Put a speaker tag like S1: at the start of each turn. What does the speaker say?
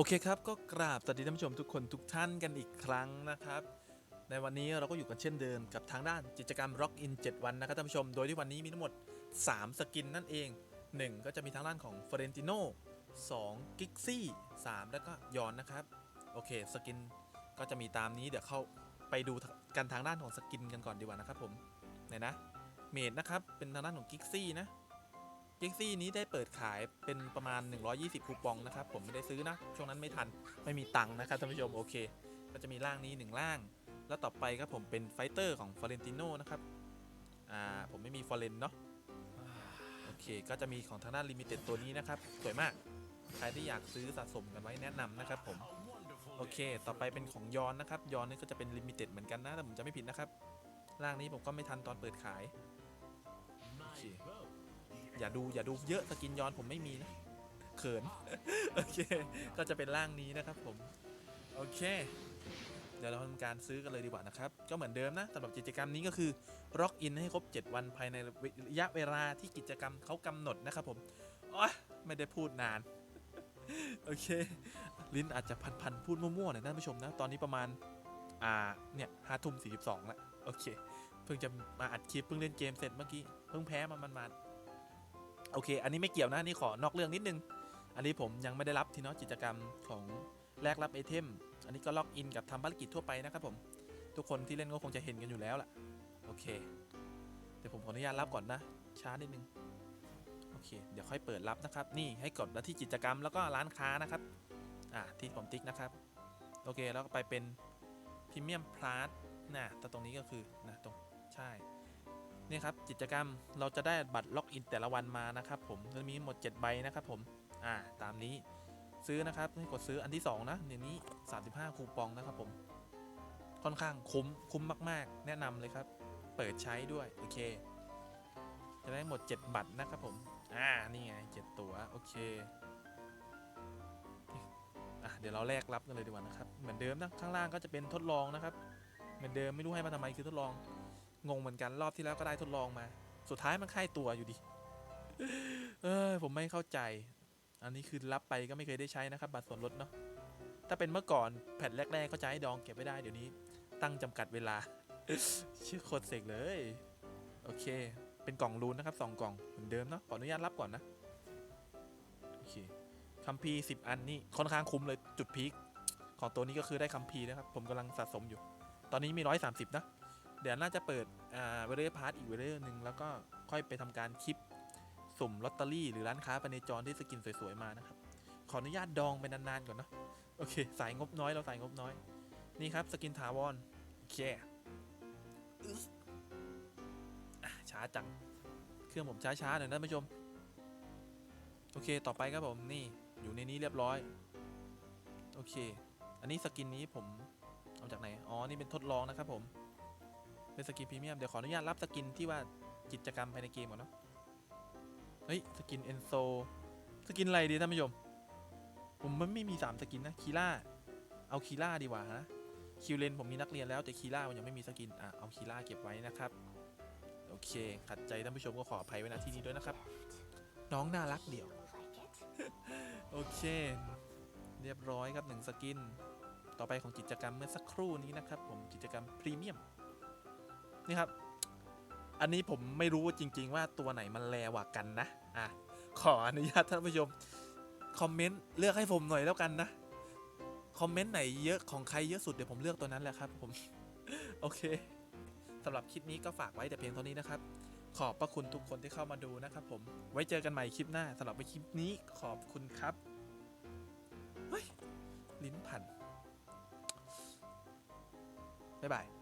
S1: โอเคครับก็กราบสวัสดีท่านผู้ชมทุกคนทุกท่านกันอีกครั้งนะครับ ในวันนี้เราก็อยู่กันเช่นเดิมกับทางด้านกิจกรรม Rock in 7 วันนะครับท่านผู้ชม โดยที่วันนี้มีทั้งหมด 3 สกินนั่นเอง 1 ก็จะมีทางด้านของ f o r e n t i n o 2 g i x i 3แล้วก็ยอนนะครับ โอเคสกินก็จะมีตามนี้เดี๋ยวเข้าไปดูกันทางด้านของสกินกันก่อนดีกว่านะครับผมไหนนะเมดนะครับเป็นทางด้านของ g i x i นะ เกิกซี่นี้ได้เปิดขายเป็นประมาณ 120 คูปองนะครับ ผมไม่ได้ซื้อนะ ช่วงนั้นไม่ทันไม่มีตังค์นะครับท่านผู้ชมโอเค ก็จะมีร่างนี้ 1 ร่าง แล้วต่อไปครับผมเป็นไฟเตอร์ของฟอเรนติโนนะครับอ่าผมไม่มีฟอเรนเนาะโอเค ก็จะมีของทางด้านลิมิเต็ดตัวนี้นะครับ สวยมาก ใครที่อยากซื้อสะสมกันไว้แนะนำนะครับผมโอเค ต่อไปเป็นของยอนนะครับ ยอนนี่ก็จะเป็นลิมิเต็ดเหมือนกันนะแต่ผมจะไม่ผิดนะครับ ร่างนี้ผมก็ไม่ทันตอนเปิดขาย อย่าดูอย่าดูเยอะสกินย้อนผมไม่มีนะเขินโอเค ก็จะเป็นร่างนี้นะครับผมโอเค เดี๋ยวเราทำการซื้อกันเลยดีกว่านะครับ ก็เหมือนเดิมนะสำหรับกิจกรรมนี้ก็คือล็อกอินให้ครบ 7 วันภายในระยะเวลาที่กิจกรรมเขากำหนดนะครับผมอ๊ยไม่ได้พูดนาน โอเค ลิ้นอาจจะพันๆพูดมั่วๆหน่อยท่านผู้ชมนะ ตอนนี้ประมาณ อ่า เนี่ยห้าทุ่มสี่สิบสองละโอเค เพิ่งจะมาอัดคลิปเพิ่งเล่นเกมเสร็จเมื่อกี้ เพิ่งแพ้มามันมา โอเค อันนี้ไม่เกี่ยวนะนี่ขอนอกเรื่องนิดนึง อันนี้ผมยังไม่ได้รับทีเนาะกิจกรรมของแลกรับไอเทม อันนี้ก็ล็อกอินกับทำภารกิจทั่วไปนะครับผม ทุกคนที่เล่นก็คงจะเห็นกันอยู่แล้วล่ะ โอเค เดี๋ยวผมขออนุญาตรับก่อนนะ ช้านิดนึง โอเค เดี๋ยวค่อยเปิดรับนะครับ นี่ให้กดที่กิจกรรมแล้วก็ร้านค้านะครับ อ่าที่ผมติ๊กนะครับ โอเค แล้วก็ไปเป็นพรีเมียมพลาสนะแต่ตรงนี้ก็คือนะตรง ใช่ นี่ครับกิจกรรมเราจะได้บัตรล็อกอินแต่ละวันมานะครับผมจะมีหมด 7 ใบนะครับผมอ่าตามนี้ซื้อนะครับให้กดซื้ออันที่ 2 นะเดี๋ยวนี้ 35 คูปองนะครับผม ค่อนข้างคุ้มคุ้มมาก ๆ แนะนำเลยครับ เปิดใช้ด้วย โอเค จะได้หมด 7 บัตรนะครับผม อ่า นี่ไง 7 ตัว โอเคอะเดี๋ยวเราแลกรับกันเลยดีกว่านะครับ เหมือนเดิมนะ ข้างล่างก็จะเป็นทดลองนะครับ เหมือนเดิมไม่รู้ให้มาทำไมคือทดลอง งงเหมือนกันรอบที่แล้วก็ได้ทดลองมา สุดท้ายมันค่ายตัวอยู่ดี เออผมไม่เข้าใจ อันนี้คือรับไปก็ไม่เคยได้ใช้นะครับบัตรส่วนลดเนาะถ้าเป็นเมื่อก่อนแผ่นแรกๆก็จะให้ดองเก็บไว้ได้เดี๋ยวนี้ ตั้งจำกัดเวลา ชื่อโคตรเสกเลย โอเค เป็นกล่องรูนนะครับสองกล่องเหมือนเดิมเนาะขออนุญาตรับก่อนนะโอเคคัมภีร์สิบอันนี่ค่อนข้างคุ้มเลยจุดพีคของตัวนี้ก็คือได้คัมภีร์นะครับ ผมกำลังสะสมอยู่ ตอนนี้มีร้อยสามสิบนะ เดี๋ยวน่าจะเปิดอ่าเวเรพาร์ทอีกเวเรหนึ่งแล้วก็ค่อยไปทำการคลิปสุ่มลอตเตอรี่หรือร้านค้าปในจรที่สกินสวยๆมานะครับ ขออนุญาตดองไปนานๆก่อนเนาะโอเค สายงบน้อยเราสายงบน้อย นี่ครับสกินถาวรโอเคอะช้าจัง เครื่องผมช้าๆหน่อยนะท่านผู้ชม โอเคต่อไปครับผมนี่อยู่ในนี้เรียบร้อย โอเค อันนี้สกินนี้ผมเอาจากไหน อ๋อ นี่เป็นทดลองนะครับผม เป็นสกินพรีเมียม เดี๋ยวขออนุญาตรับสกินที่ว่ากิจกรรมภายในเกมก่อนเนาะ เฮ้ย สกินเอนโซ สกินอะไรดีท่านผู้ชม ผมมันไม่มี 3 สกินนะ คีล่า เอาคีล่าดีกว่านะ คิวเลนผมมีนักเรียนแล้วแต่คีล่ามันยังไม่มีสกิน อะ เอาคีล่าเก็บไว้นะครับ โอเค ขัดใจท่านผู้ชมก็ขออภัยไว้ณที่นี้ด้วยนะครับ น้องน่ารักเดี่ยว โอเค เรียบร้อยครับหนึ่งสกิน ต่อไปของกิจกรรมเมื่อสักครู่นี้นะครับ ผมกิจกรรมพรีเมียม นี่ครับ อันนี้ผมไม่รู้จริง ๆ ว่าตัวไหนมันแรงกว่ากันนะ อะ ขออนุญาตท่านผู้ชม คอมเมนต์เลือกให้ผมหน่อยแล้วกันนะ คอมเมนต์ไหนเยอะของใครเยอะสุดเดี๋ยวผมเลือกตัวนั้นแหละครับผม โอเคสำหรับคลิปนี้ก็ฝากไว้แต่เพียงเท่านี้นะครับ ขอบพระคุณทุกคนที่เข้ามาดูนะครับผม ไว้เจอกันใหม่คลิปหน้าสำหรับคลิปนี้ขอบคุณครับ เฮ้ย ลิ้นพันบ๊ายบาย